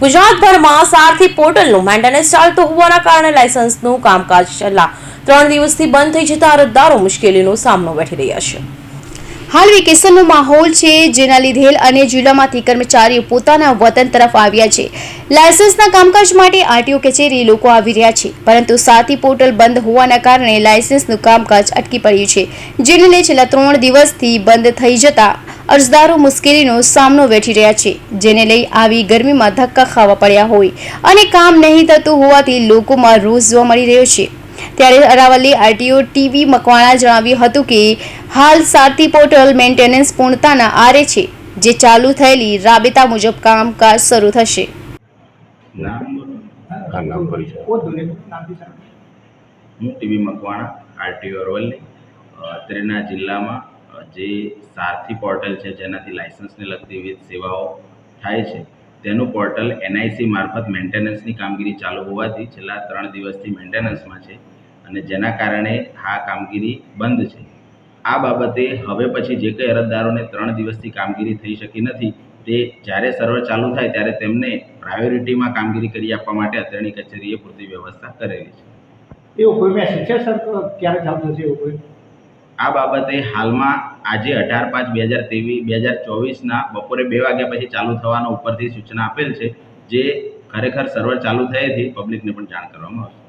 ગુજરાતભરમાં સારથી પોર્ટલનું મેન્ટેનન્સ ચાલતું હોવાના કારણે લાયસન્સનું કામકાજ છેલ્લા ત્રણ દિવસથી બંધ થઈ જતા અરજદારો મુશ્કેલીનો સામનો બેઠી રહ્યા છે. હાલ વેકેશનનો માહોલ છે, જેના લીધે અને જિલ્લામાંથી કર્મચારીઓ પોતાના વતન તરફ આવ્યા છે. લાયસન્સના કામકાજ માટે આરટીઓ કચેરી લોકો આવી રહ્યા છે, પરંતુ સાથી પોર્ટલ બંધ હોવાના કારણે લાયસન્સનું કામકાજ અટકી પડ્યું છે, જેને છેલ્લા ત્રણ દિવસથી બંધ થઈ જતા અરજદારો મુશ્કેલીનો સામનો વેઠી રહ્યા છે જેને લઈ આવી ગરમીમાં ધક્કા ખાવા પડ્યા હોય અને કામ નહીં થતું હોવાથી લોકોમાં રોષ જોવા મળી રહ્યો છે. ત્યારે અરાવલી આરટીઓ ટીવી મકવાણા જણાવ્યું હતું કે હાલ સારથી પોર્ટલ મેન્ટેનન્સ પૂર્ણતાના આરે છે જે ચાલુ થયેલી રાબેતા મુજબ કામકાજ શરૂ થશે. હા T V Makwana RTO Aravalli. અત્રેના જિલ્લામાં જે સારથી પોર્ટલ છે, જેનાથી લાયસન્સને લગતી વિવિધ સેવાઓ થાય છે, તેનું પોર્ટલ એનઆઈસી મારફત મેન્ટેનન્સની કામગીરી ચાલુ હોવાથી છેલ્લા ત્રણ દિવસથી મેન્ટેનન્સમાં છે અને જેના કારણે આ કામગીરી બંધ છે. આ બાબતે હવે પછી જે કંઈ અરજદારોને ત્રણ દિવસથી કામગીરી થઈ શકી નથી, તે જ્યારે સર્વર ચાલુ થાય ત્યારે તેમને પ્રાયોરિટીમાં કામગીરી કરી આપવા માટે અત્રેની કચેરીએ પૂરતી વ્યવસ્થા કરેલી છે. એવું કોઈ મેસેજ છે સર ક્યારે ચાલુ થશે એવું કોઈ? આ બાબતે હાલમાં આજે અઢાર પાંચ બે હજાર ત્રેવીસ, બે હજાર ચોવીસના બપોરે બે વાગ્યા પછી ચાલુ થવાનો ઉપરથી સૂચના આપેલ છે, જે ખરેખર સર્વર ચાલુ થયેથી પબ્લિકને પણ જાણ કરવામાં આવશે.